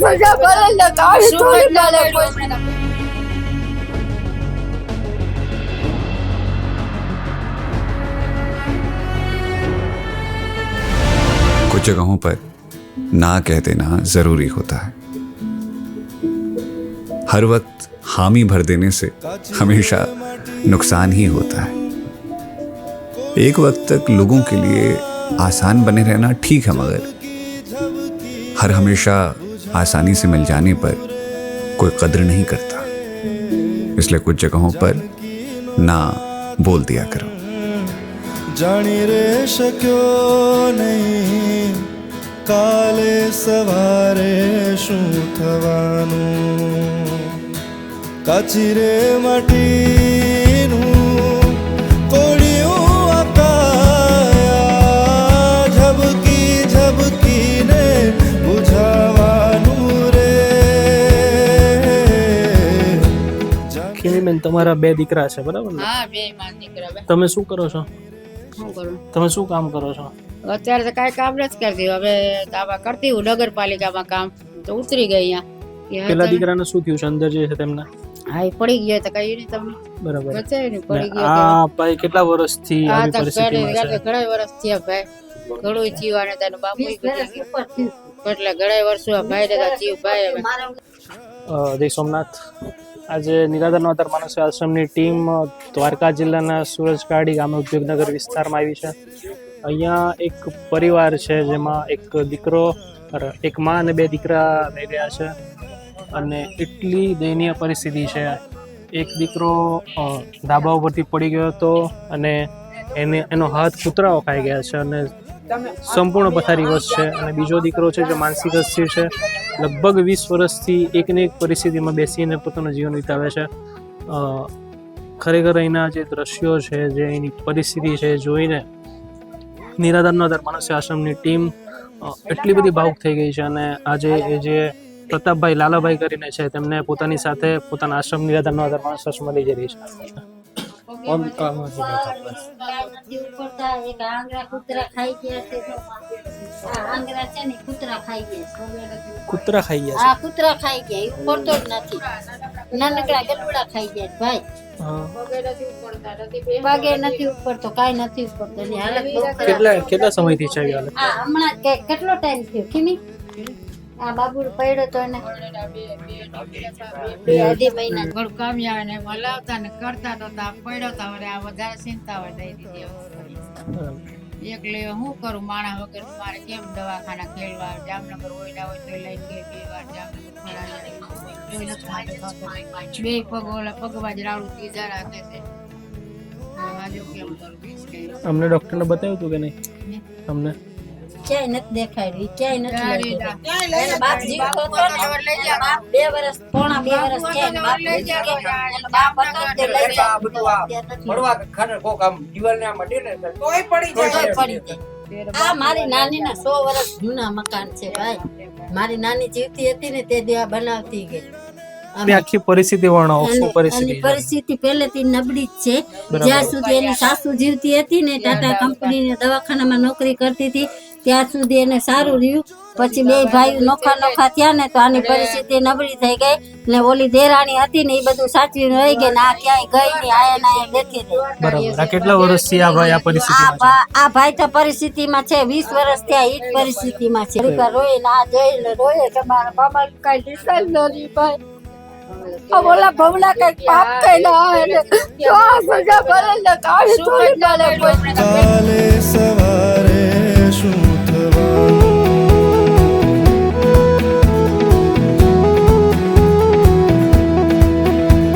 સજા ભલે ને કાઢી શું થોડી બદલાવ મળે કર્યો કોઈ હમણાં? कुछ जगहों पर ना कह देना जरूरी होता है हर वक्त हामी भर देने से हमेशा नुकसान ही होता है एक वक्त तक लोगों के लिए आसान बने रहना ठीक है मगर हर हमेशा आसानी से मिल जाने पर कोई कद्र नहीं करता इसलिए कुछ जगहों पर ना बोल दिया करो જાણી રે શક્યો નહીં કાલે સવારે શું થવાનું કાચી રે માટીનું ખીણીબેન તમારા બે દીકરા છે બરાબર ને? હા બે માં દીકરા તમે શું કરો છો? શું કરું? તમે શું કામ કરો છો? અત્યારે તો કાંઈ કામ નથી કરતી હવે આવા કરતી હું નગરપાલિકામાં કામ. તો ઉતરી ગઈ અહીંયા. પેલા દીકરાને શું થયું છે અંદર જે છે તેમના? હા એ પડી ગયો તો કઈ નહીં તમને. બરાબર. બચાવ્યું ને પડી ગયો આ ભાઈ કેટલા વર્ષથી આ પરિસ્થિતિમાં ઘણા વર્ષ થયા ભાઈ ઘણું જીવ અને તેનો બાપુ એટલે ઘણા વર્ષો આ ભાઈ ને જીવ ભાઈ જય સોમનાથ. આજે નિરાધાર નવતાર માનસ આશ્રમની ટીમ દ્વારકા જિલ્લાના સુરજકાડી ગામ ઉદ્યોગનગર વિસ્તારમાં આવી છે. અહીંયા એક પરિવાર છે જેમાં એક દીકરો એક માં અને બે દીકરા રહી રહ્યા છે. અને એટલી દયનીય પરિસ્થિતિ છે. એક દીકરો ધાબા ઉપરથી પડી ગયો હતો અને એને, એનો હાથ કૂતરાઓ ખાઈ ગયા છે અને સંપૂર્ણ પથારીવશ છે અને બીજો દીકરો છે જે માનસિક અસ્થિર છે. લગભગ વીસ વર્ષથી એકને એક પરિસ્થિતિમાં બેસીને પોતાનું જીવન વિતાવે છે. ખરેખર અહીંના જે દ્રશ્યો છે, જે એની પરિસ્થિતિ છે, જોઈને નિરાધારનો આધાર માનસ્ય આશ્રમની ટીમ એટલી બધી ભાવુક થઈ ગઈ છે અને આજે એ જે પ્રતાપભાઈ લાલાભાઈ કરીને છે, તેમને પોતાની સાથે પોતાના આશ્રમ નિરાધારનો આધાર માણસ આશ્રમમાં લઈ જઈ રહી છે. નથી છે એક આંગરા કૂતરા ખાઈ ગયા છે. આ આંગળા છે ને કૂતરા ખાઈ ગયા છે કૂતરા ખાઈ ગયા આ કૂતરા ખાઈ ગયા ઉપડતો જ નથી નાનકડા ગલુડા ખાઈ ગયા ભાઈ પગે નથી ઉપડતો કાઈ નથી ઉપડતો એની હાલત કેટલા કેટલા સમયથી છે હાલત હમણાં કેટલો ટાઈમ થયો? ખીમી આ બાબુ પડ્યો તો ને બે અઢી મહિના. ઘણું કામ આવે ને મલાવતા ને કરતા તો તા પડ્યો તા હવે આ વધારે ચિંતા હોય દઈ દીધી. એકલી હું કરું માણા વગર? મારે કેમ દવાખાના ખેલવા? જામનગર હોય હોય તો લઈ કે બે વાર જામનગર. બે પગ ઓલા પગવા જ રાવડું ત્રીજા રાખે છે. અમને ડોક્ટરને બતાવ્યું હતું કે નહીં? તમને ક્યાંય નથી દેખાડ્યું ક્યાંય નથી. એનો બાપ જીવતો હતો ને બાપ. બે વર્ષ પોણા બે વર્ષ થયા બાપ લઈ ગુજરી એનો બાપ હતો તે લઈ જાય. પડવા ખાને કોક આમ દિવાલને આમ અડીને તોય પડી જાય. પડી જાય. આ મારી નાની ના સો વર્ષ જૂના મકાન છે ભાઈ. મારી નાની જીવતી હતી ને તે દેવા બનાવતી ગઈ. આખી પરિસ્થિતિ વર્ણવો શું પરિસ્થિતિ પરિસ્થિતિ પહેલેથી નબળી જ છે. જ્યાં સુધી એની સાસુ જીવતી હતી ને ટાટા કંપનીના દવાખાનામાં નોકરી કરતી હતી ત્યાં સુધી એને સારું રહ્યું. પછી બે ભાઈ નોખા નોખા થયા ને તો આની પરિસ્થિતિ નબળી થઈ ગઈ ને ઓલી દેરાણી હતી ને એ બધું સાચવી રહી ગઈ ને આ ક્યાંય ગઈ નહીં આયા ના બેઠી રહી. બરાબર. આ કેટલા વર્ષથી આ ભાઈ આ આ પરિસ્થિતિમાં આ ભાઈ તો પરિસ્થિતિમાં છે વીસ વર્ષ થયા એ જ પરિસ્થિતિમાં છે. રોય ના રોઈ ને રોય કે મારા બાબા કઈ નિશાન નથી ભાઈ. બોલા કંઈક પાપ કઈ ના ને સજા ને થોડી મળે કોઈ